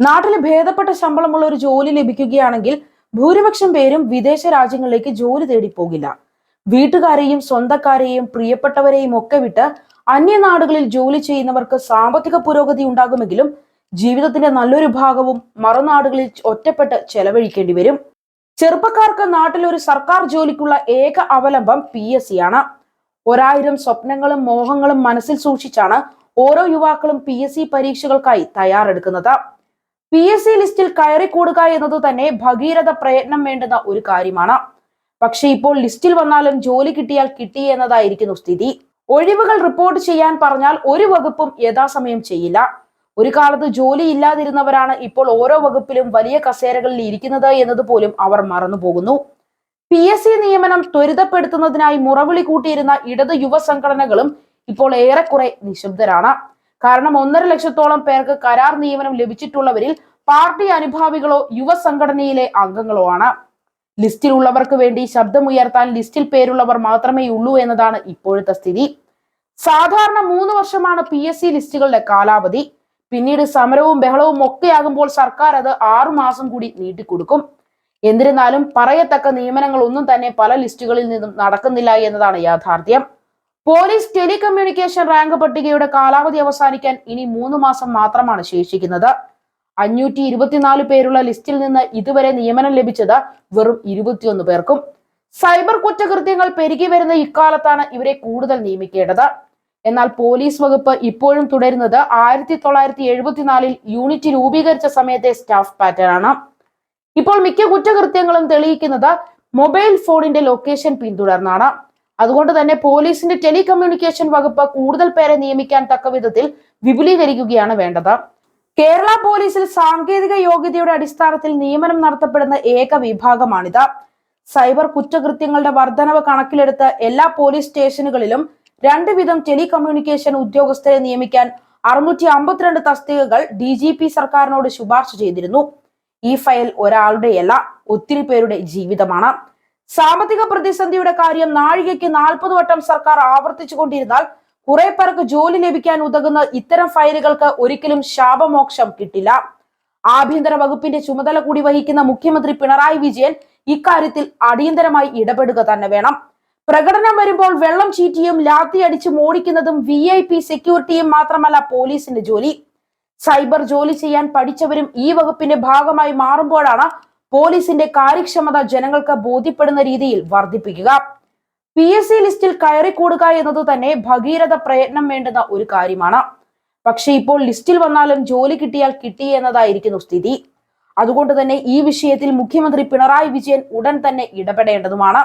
നാട്ടിൽ ഭേദപ്പെട്ട ശമ്പളമുള്ള ഒരു ജോലി ലഭിക്കുകയാണെങ്കിൽ ഭൂരിപക്ഷം പേരും വിദേശ രാജ്യങ്ങളിലേക്ക് ജോലി തേടി പോകില്ല വീട്ടുകാരെയും സ്വന്തക്കാരെയും പ്രിയപ്പെട്ടവരെയും ഒക്കെ വിട്ട് അന്യനാടുകളിൽ ജോലി ചെയ്യുന്നവർക്ക് സാമ്പത്തിക പുരോഗതി ഉണ്ടാകുമെങ്കിലും ജീവിതത്തിന്റെ നല്ലൊരു ഭാഗവും മറുനാടുകളിൽ ഒറ്റപ്പെട്ട് ചെലവഴിക്കേണ്ടി വരും. ചെറുപ്പക്കാർക്ക് നാട്ടിൽ ഒരു സർക്കാർ ജോലിക്കുള്ള ഏക അവലംബം പി എസ് സി ആണ് ഒരായിരം സ്വപ്നങ്ങളും മോഹങ്ങളും മനസ്സിൽ സൂക്ഷിച്ചാണ് ഓരോ യുവാക്കളും പി എസ് സി പരീക്ഷകൾക്കായി തയ്യാറെടുക്കുന്നത്. പി എസ് സി ലിസ്റ്റിൽ കയറിക്കൂടുക എന്നത് തന്നെ ഭഗീരഥ പ്രയത്നം വേണ്ടുന്ന ഒരു കാര്യമാണ്. പക്ഷേ ഇപ്പോൾ ലിസ്റ്റിൽ വന്നാലും ജോലി കിട്ടിയാൽ കിട്ടി എന്നതായിരിക്കുന്നു സ്ഥിതി. ഒഴിവുകൾ റിപ്പോർട്ട് ചെയ്യാൻ പറഞ്ഞാൽ ഒരു വകുപ്പും യഥാസമയം ചെയ്യില്ല. ഒരു കാലത്ത് ജോലി ഇല്ലാതിരുന്നവരാണ് ഇപ്പോൾ ഓരോ വകുപ്പിലും വലിയ കസേരകളിൽ ഇരിക്കുന്നത് എന്നത് പോലും അവർ മറന്നുപോകുന്നു പി എസ് സി നിയമനം ത്വരിതപ്പെടുത്തുന്നതിനായി മുറവിളി കൂട്ടിയിരുന്ന ഇടത് യുവ സംഘടനകളും ഇപ്പോൾ ഏറെക്കുറെ നിശബ്ദരാണ്. കാരണം ഒന്നര ലക്ഷത്തോളം പേർക്ക് കരാർ നിയമനം ലഭിച്ചിട്ടുള്ളവരിൽ പാർട്ടി അനുഭാവികളോ യുവ സംഘടനയിലെ അംഗങ്ങളോ ആണ്. ലിസ്റ്റിൽ ഉള്ളവർക്ക് വേണ്ടി ശബ്ദമുയർത്താൻ ലിസ്റ്റിൽ പേരുള്ളവർ മാത്രമേ ഉള്ളൂ എന്നതാണ് ഇപ്പോഴത്തെ സ്ഥിതി. സാധാരണ മൂന്ന് വർഷമാണ് പി എസ് സി ലിസ്റ്റുകളുടെ കാലാവധി. പിന്നീട് സമരവും ബഹളവും ഒക്കെയാകുമ്പോൾ സർക്കാർ അത് ആറു മാസം കൂടി നീട്ടിക്കൊടുക്കും. എന്നിരുന്നാലും പറയത്തക്ക നിയമനങ്ങൾ ഒന്നും തന്നെ പല ലിസ്റ്റുകളിൽ നിന്നും നടക്കുന്നില്ല എന്നതാണ് യാഥാർത്ഥ്യം. പോലീസ് ടെലികമ്മ്യൂണിക്കേഷൻ റാങ്ക് പട്ടികയുടെ കാലാവധി അവസാനിക്കാൻ ഇനി മൂന്ന് മാസം മാത്രമാണ് ശേഷിക്കുന്നത്. അഞ്ഞൂറ്റി ഇരുപത്തിനാല് പേരുള്ള ലിസ്റ്റിൽ നിന്ന് ഇതുവരെ നിയമനം ലഭിച്ചത് വെറും ഇരുപത്തിയൊന്ന് പേർക്കും. സൈബർ കുറ്റകൃത്യങ്ങൾ പെരുകി വരുന്ന ഇക്കാലത്താണ് ഇവരെ കൂടുതൽ നിയമിക്കേണ്ടത്. എന്നാൽ പോലീസ് വകുപ്പ് ഇപ്പോഴും തുടരുന്നത് ആയിരത്തി തൊള്ളായിരത്തി എഴുപത്തിനാലിൽ യൂണിറ്റ് രൂപീകരിച്ച സമയത്തെ സ്റ്റാഫ് പാറ്റേൺ ആണ്. ഇപ്പോൾ മിക്ക കുറ്റകൃത്യങ്ങളും തെളിയിക്കുന്നത് മൊബൈൽ ഫോണിന്റെ ലൊക്കേഷൻ പിന്തുടർന്നാണ്. അതുകൊണ്ട് തന്നെ പോലീസിന്റെ ടെലികമ്മ്യൂണിക്കേഷൻ വകുപ്പ് കൂടുതൽ പേരെ നിയമിക്കാൻ തക്ക വിധത്തിൽ വിപുലീകരിക്കുകയാണ് വേണ്ടത്. കേരള പോലീസിൽ സാങ്കേതിക യോഗ്യതയുടെ അടിസ്ഥാനത്തിൽ നിയമനം നടത്തപ്പെടുന്ന ഏക വിഭാഗമാണിത്. സൈബർ കുറ്റകൃത്യങ്ങളുടെ വർധനവ് കണക്കിലെടുത്ത് എല്ലാ പോലീസ് സ്റ്റേഷനുകളിലും രണ്ട് വിധം ടെലികമ്മ്യൂണിക്കേഷൻ ഉദ്യോഗസ്ഥരെ നിയമിക്കാൻ അറുന്നൂറ്റി അമ്പത്തിരണ്ട് തസ്തികകൾ ഡി ജി പി സർക്കാരിനോട് ശുപാർശ ചെയ്തിരുന്നു. ഈ ഫയൽ ഒരാളുടെയല്ല ഒത്തിരി പേരുടെ ജീവിതമാണ്. സാമ്പത്തിക പ്രതിസന്ധിയുടെ കാര്യം നാഴികയ്ക്ക് നാൽപ്പത് വട്ടം സർക്കാർ ആവർത്തിച്ചു കൊണ്ടിരുന്നാൽ കുറെ പേർക്ക് ജോലി ലഭിക്കാൻ ഉതകുന്ന ഇത്തരം ഫയലുകൾക്ക് ഒരിക്കലും ശാപമോക്ഷം കിട്ടില്ല. ആഭ്യന്തര വകുപ്പിന്റെ ചുമതല കൂടി വഹിക്കുന്ന മുഖ്യമന്ത്രി പിണറായി വിജയൻ ഇക്കാര്യത്തിൽ അടിയന്തരമായി ഇടപെടുക തന്നെ വേണം. പ്രകടനം വരുമ്പോൾ വെള്ളം ചീറ്റിയും ലാത്തി അടിച്ച് മോടിക്കുന്നതും വി ഐ പി സെക്യൂരിറ്റിയും മാത്രമല്ല പോലീസിന്റെ ജോലി. സൈബർ ജോലി ചെയ്യാൻ പഠിച്ചവരും ഈ വകുപ്പിന്റെ ഭാഗമായി മാറുമ്പോഴാണ് പോലീസിന്റെ കാര്യക്ഷമത ജനങ്ങൾക്ക് ബോധ്യപ്പെടുന്ന രീതിയിൽ വർദ്ധിപ്പിക്കുക. പി എസ് സി ലിസ്റ്റിൽ കയറിക്കൂടുക എന്നത് തന്നെ ഭഗീരഥ പ്രയത്നം വേണ്ടുന്ന ഒരു കാര്യമാണ്. പക്ഷെ ഇപ്പോൾ ലിസ്റ്റിൽ വന്നാലും ജോലി കിട്ടിയാൽ കിട്ടി എന്നതായിരിക്കുന്നു സ്ഥിതി. അതുകൊണ്ട് തന്നെ ഈ വിഷയത്തിൽ മുഖ്യമന്ത്രി പിണറായി വിജയൻ ഉടൻ തന്നെ ഇടപെടേണ്ടതുമാണ്.